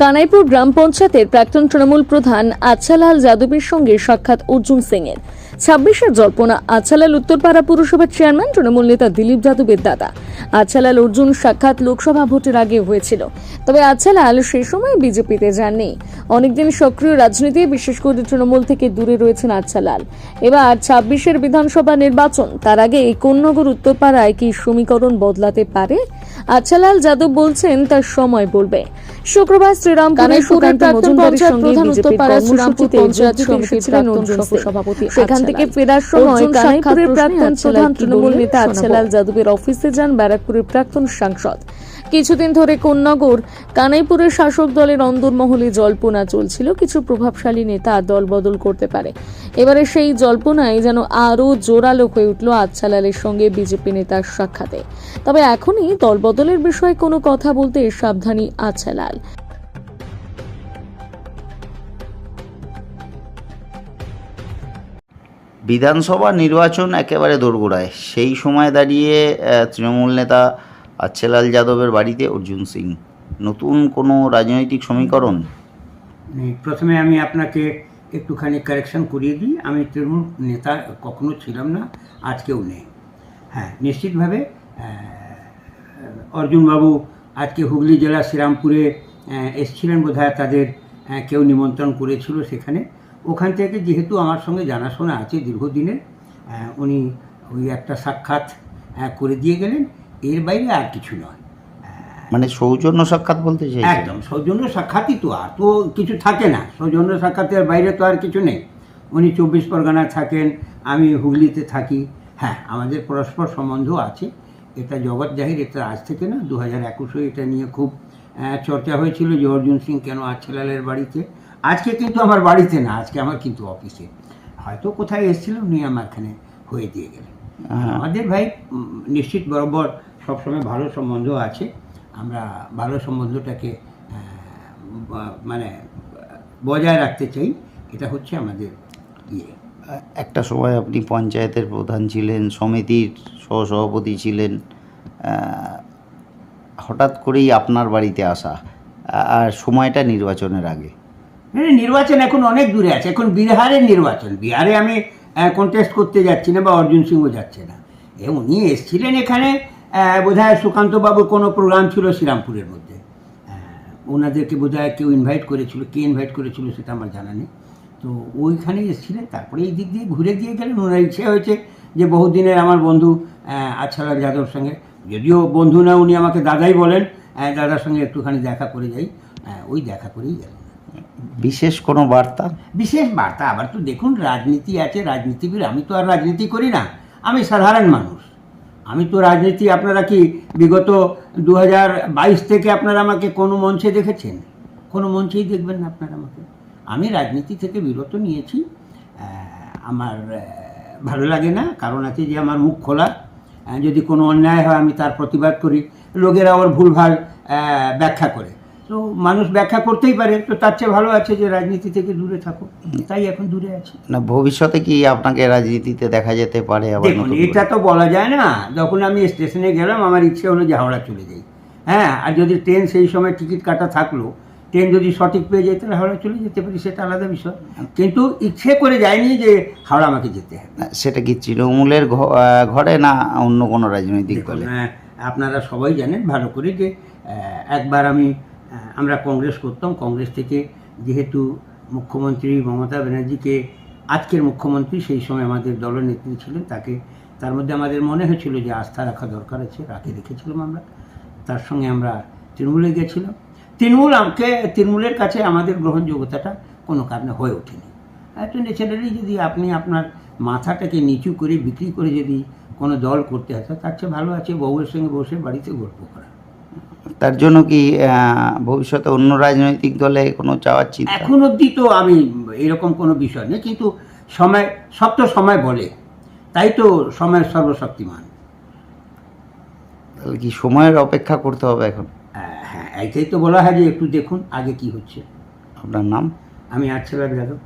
কানাইপুর গ্রাম পঞ্চায়েতের প্রাক্তন তৃণমূল প্রধান আচ্ছালাল যাদবের সঙ্গে সাক্ষাৎ অর্জুন সিং এর ছাব্বিশের জল্পনা আচ্ছালাল উত্তরপাড়া পুরসভার চেয়ারম্যান তৃণমূল নেতা দিলীপ যাদবের দাদা। আচ্ছালাল অর্জুন সাক্ষাৎ লোকসভা ভোটের আগে হয়েছিল। তবে আচ্ছালাল সেই সময় বিজেপিতে যাননি। অনেকদিন সক্রিয় রাজনীতি বিশেষ করে তৃণমূল থেকে দূরে রয়েছেন আচ্ছালাল। এবার ছাব্বিশের বিধানসভা নির্বাচন তার আগে এই কোন্নগর উত্তরপাড়ায় কি সমীকরণ বদলাতে পারে? আচ্ছালাল যাদব বলছেন তার সময় বলবে। শুক্রবার শ্রীরামপুরের সুকান্ত প্রাক্তন পঞ্চায়েত প্রধান বিজেপির শ্রীরামপুর পঞ্চায়েত সমিতির সভাপতি সেখান থেকে ফেরার সময় কানাইপুরের প্রাক্তন প্রধান তৃণমূল নেতা। আচ্ছালাল যাদবের অফিসে যান ব্যারাকপুরের প্রাক্তন সাংসদ। কিছুদিন ধরে কোন্নগর কানাইপুরের শাসক দলের অন্দরমহলে জল্পনা চলছিল কিছু প্রভাবশালী নেতা দল বদল করতে পারে। এবারে সেই জল্পনায় যেন আরও জোরালো হয়ে উঠল আচ্ছালালের সঙ্গে বিজেপি নেতার সাক্ষাতে। তবে এখনই দল বদলের বিষয়ে কোনো কথা বলতে সাবধানী আচ্ছালাল বিধানসভা নির্বাচন একেবারে দোরগোড়ায়। সেই সময় দাঁড়িয়ে তৃণমূল নেতা আচ্ছেলাল যাদবের বাড়িতে অর্জুন সিং। নতুন কোনো রাজনৈতিক সমীকরণ? প্রথমে আমি আপনাকে একটুখানি কারেকশন করিয়ে দিই। আমি তৃণমূল নেতা কখনো ছিলাম না, আজকেও নেই। হ্যাঁ নিশ্চিতভাবে অর্জুনবাবু আজকে হুগলি জেলা শ্রীরামপুরে এসছিলেন বোধহয়, তাদের কেউ নিমন্ত্রণ করেছিল সেখানে। ওখান থেকে যেহেতু আমার সঙ্গে জানাশোনা আছে দীর্ঘদিনের উনি ওই একটা সাক্ষাৎ করে দিয়ে গেলেন। এর বাইরে আর কিছু নয়। মানে সৌজন্য সাক্ষাৎ বলতে চাই একদম সৌজন্য সাক্ষাৎই তো আর তো কিছু থাকে না। সৌজন্য সাক্ষাতের বাইরে তো আর কিছু নেই। উনি চব্বিশ পরগনায় থাকেন আমি হুগলিতে থাকি। হ্যাঁ আমাদের পরস্পর সম্বন্ধ আছে। এটা জগৎ জাহির এটা আজ থেকে না দু হাজার একুশে এটা নিয়ে খুব চর্চা হয়েছিল যে অর্জুন সিং কেন আচ্ছেলালের বাড়িতে। আজকে কিন্তু আমার বাড়িতে না আজকে আমার কিন্তু অফিসে হয়তো কোথায় এসেছিল উনি আমার এখানে হয়ে দিয়ে গেলেন হ্যাঁ। আমাদের ভাই নিশ্চিত বরাবর সবসময় ভালো সম্বন্ধ আছে। আমরা ভালো সম্বন্ধটাকে মানে বজায় রাখতে চাই। এটা হচ্ছে আমাদের ইয়ে। একটা সময় আপনি পঞ্চায়েতের প্রধান ছিলেন সমিতির সহসভাপতি ছিলেন হঠাৎ করেই আপনার বাড়িতে আসা আর সময়টা নির্বাচনের আগে। নির্বাচন এখন অনেক দূরে আছে। এখন বিহারের নির্বাচন। বিহারে আমি কন্টেস্ট করতে যাচ্ছি না বা অর্জুন সিংও যাচ্ছে না। এ উনি এসেছিলেন এখানে বোধহয় সুকান্তবাবুর কোনো প্রোগ্রাম ছিল শ্রীরামপুরের মধ্যে। ওনাদেরকে বোধহয় কেউ ইনভাইট করেছিল। কে ইনভাইট করেছিল সেটা আমার জানা নেই। তো ওইখানে এসেছিলেন। তারপরে এই দিক দিয়ে ঘুরে দিয়ে গেলেন। ওনার ইচ্ছে হয়েছে যে বহুদিনের আমার বন্ধু আচ্ছালাল যাদব সঙ্গে। যদিও বন্ধু না, উনি আমাকে দাদাই বলেন। দাদার সঙ্গে একটুখানি দেখা করে যাই। ওই দেখা করেই গেলেন বিশেষ কোনো বার্তা? বিশেষ বার্তা? আবার তো দেখুন, রাজনীতি আছে, রাজনীতিবিদ, আমি তো আর রাজনীতি করি না। আমি সাধারণ মানুষ। আমি তো রাজনীতি, আপনারা কি বিগত দু হাজার বাইশ থেকে আপনারা আমাকে কোনো মঞ্চে দেখেছেন? কোনো মঞ্চেই দেখবেন না আপনারা আমাকে। আমি রাজনীতি থেকে বিরত নিয়েছি। আমার ভালো লাগে না। কারণ আছে যে আমার মুখ খোলা। যদি কোনো অন্যায় হয়, আমি তার প্রতিবাদ করি। লোকেরা আবার ভুলভাল ব্যাখ্যা করে। তো মানুষ ব্যাখ্যা করতেই পারে তো তার চেয়ে ভালো আছে যে রাজনীতি থেকে দূরে থাকো তাই এখন দূরে আছে। না ভবিষ্যতে কি আপনাকে রাজনীতিতে দেখা যেতে পারে দেখুন এটা তো বলা যায় না যখন আমি স্টেশনে গেলাম আমার ইচ্ছে হলো যে হাওড়া চলে যাই। হ্যাঁ আর যদি ট্রেন সেই সময় টিকিট কাটা থাকল ট্রেন যদি সঠিক পেয়ে যেত তাহলে হাওড়া চলে যেতে পারি সেটা আলাদা বিষয়। কিন্তু ইচ্ছে করে যায়নি যে হাওড়া আমাকে যেতে হবে। সেটা কি তৃণমূলের ঘরে না অন্য কোনো রাজনৈতিক দলে? আহ, আপনারা সবাই জানেন ভালো করে যে একবার আমি আমরা কংগ্রেস করতাম। কংগ্রেস থেকে যেহেতু মুখ্যমন্ত্রী মমতা ব্যানার্জিকে আজকের মুখ্যমন্ত্রী, সেই সময় আমাদের দলনেত্রী ছিলেন, তাকে তার মধ্যে আমাদের মনে হয়েছিল যে আস্থা রাখা দরকার আছে, রাখে রেখেছিলাম আমরা। তার সঙ্গে আমরা তৃণমূলে গেছিলাম। তৃণমূল আমাকে, তৃণমূলের কাছে আমাদের গ্রহণযোগ্যতাটা কোনো কারণে হয়ে ওঠেনি। একটু ন্যাচারালি যদি আপনি আপনার মাথাটাকে নিচু করে বিক্রি করে যদি কোনো দল করতে হয় তার চেয়ে ভালো আছে বউয়ের সঙ্গে বসে বাড়িতে গল্প করা। তার জন্য কি ভবিষ্যতে অন্য রাজনৈতিক দলে কোনো চাওয়ার চিন্তা? এখন অবধি তো আমি এরকম কোনো বিষয় নেই কিন্তু সময় সব তো সময় বলে। তাই তো সময়ের সর্বশক্তিমান। তাহলে কি সময়ের অপেক্ষা করতে হবে এখন? আহ, হ্যাঁ এইটাই তো বলা হয় যে একটু দেখুন আগে কি হচ্ছে। আপনার নাম? আমি আচ্ছা যাদব।